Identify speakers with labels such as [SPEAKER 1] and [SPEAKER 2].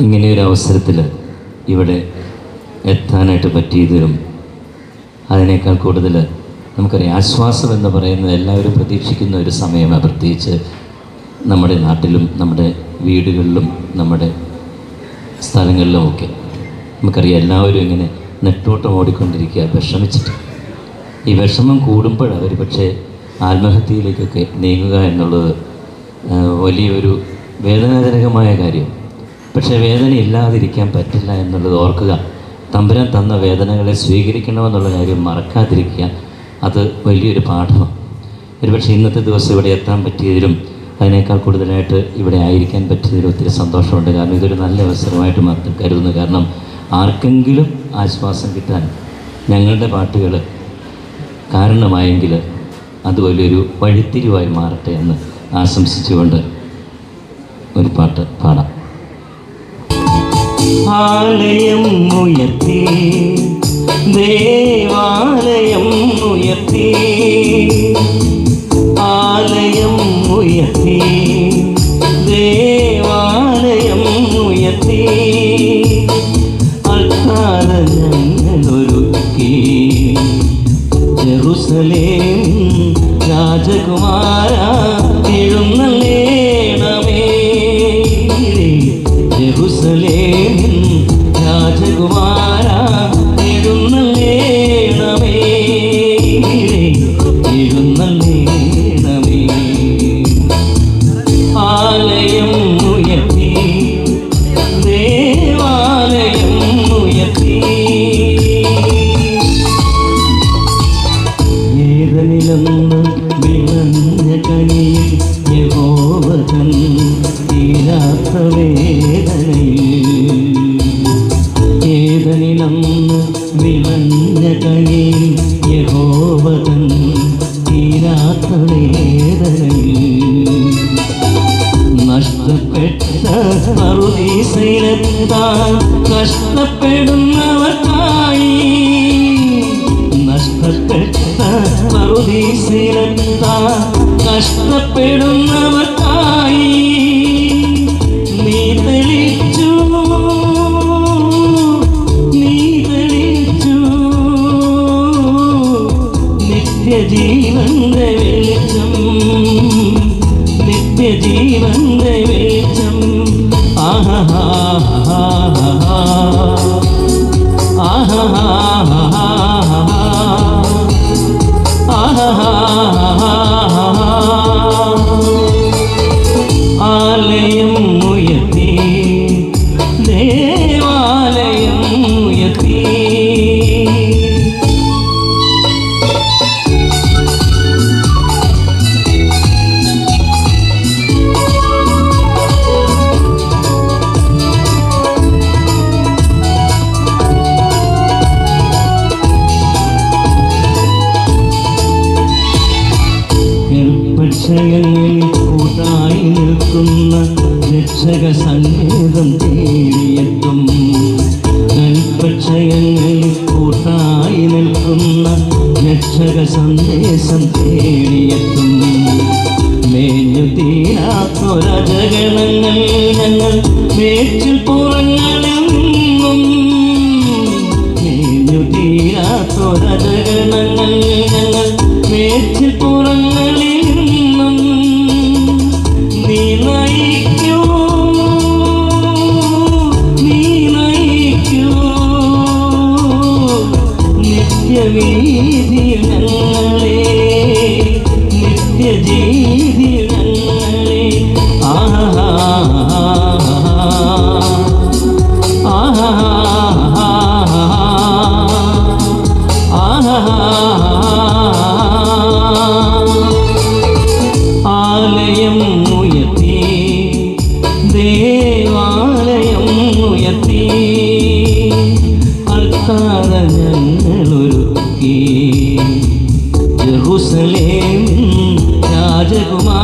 [SPEAKER 1] ഇങ്ങനെയൊരു അവസരത്തിൽ ഇവിടെ എത്താനായിട്ട് പറ്റിയതിലും അതിനേക്കാൾ കൂടുതൽ നമുക്കറിയാം. ആശ്വാസം എന്ന് പറയുന്നത് എല്ലാവരും പ്രതീക്ഷിക്കുന്ന ഒരു സമയമാണ്. പ്രത്യേകിച്ച് നമ്മുടെ നാട്ടിലും നമ്മുടെ വീടുകളിലും നമ്മുടെ സ്ഥലങ്ങളിലുമൊക്കെ. നമുക്കറിയാം എല്ലാവരും ഇങ്ങനെ നെട്ടോട്ടം ഓടിക്കൊണ്ടിരിക്കുക വിഷമിച്ചിട്ട്. ഈ വിഷമം കൂടുമ്പോൾ അവർ പക്ഷേ ആത്മഹത്യയിലേക്കൊക്കെ നീങ്ങുക എന്നുള്ളത് വലിയൊരു വേദനാജനകമായ കാര്യം. പക്ഷേ വേദന ഇല്ലാതിരിക്കാൻ പറ്റില്ല എന്നുള്ളത് ഓർക്കുക. തമ്പുരാൻ തന്ന വേദനകളെ സ്വീകരിക്കണമെന്നുള്ള കാര്യം മറക്കാതിരിക്കുക അത് വലിയൊരു പാഠമാണ് ഒരുപക്ഷെ ഇന്നത്തെ ദിവസം ഇവിടെ എത്താൻ പറ്റിയതിലും അതിനേക്കാൾ കൂടുതലായിട്ട് ഇവിടെ ആയിരിക്കാൻ പറ്റിയതിലും ഒത്തിരി സന്തോഷമുണ്ട്. കാരണം ഇതൊരു നല്ല അവസരമായിട്ട് മാത്രം കരുതുന്നു. കാരണം ആർക്കെങ്കിലും ആശ്വാസം കിട്ടാൻ ഞങ്ങളുടെ പാട്ടുകൾ കാരണമായെങ്കിൽ അത് വലിയൊരു വഴിത്തിരിവായി മാറട്ടെ എന്ന് ആശംസിച്ചുകൊണ്ട് ഒരു പാട്ട് പാടാം. ആലയം ഉയർത്തി ദേവാലയം ഉയർത്തി ആലയം ഉയർത്തി. കനിയിൽ യഹോവതൻ തീരാത്ത നഷ്ടപ്പെട്ട മറുദീസയിലെത്താൻ കഷ്ടപ്പെടുന്നവർക്കായി. നഷ്ടപ്പെട്ട മറുദീസയിലെത്താൻ കഷ്ടപ്പെടുന്നവർക്കായി. നിത്യജീവന്റെ വെളിച്ചം നിത്യജീവന്റെ വെളിച്ചം ആഹാ ആലയം ഉയർത്തി ദേവാലയം ഉയർത്തി. കൽപ്പക്ഷയങ്ങളിൽ കൂട്ടായി നിൽക്കുന്ന രക്ഷക സങ്കേതം തേടിയെത്തും കൽപ്പക്ഷയങ്ങളിൽ കൂട്ടായി നിൽക്കുന്ന രക്ഷക സന്ദേശം തേടിയെത്തും മേഞ്ഞു തീരാത്തൊരജഗണങ്ങൾ ഞങ്ങൾ മേച്ചിൽ പുറങ്ങളെന്നും മേഞ്ഞു തീരാത്തൊരജഗണങ്ങൾ ഞങ്ങൾ മേച്ചിൽ നിത്യവീതി ഞങ്ങളെ നിത്യജീതി ഞങ്ങളെ ആഹാ ആലയം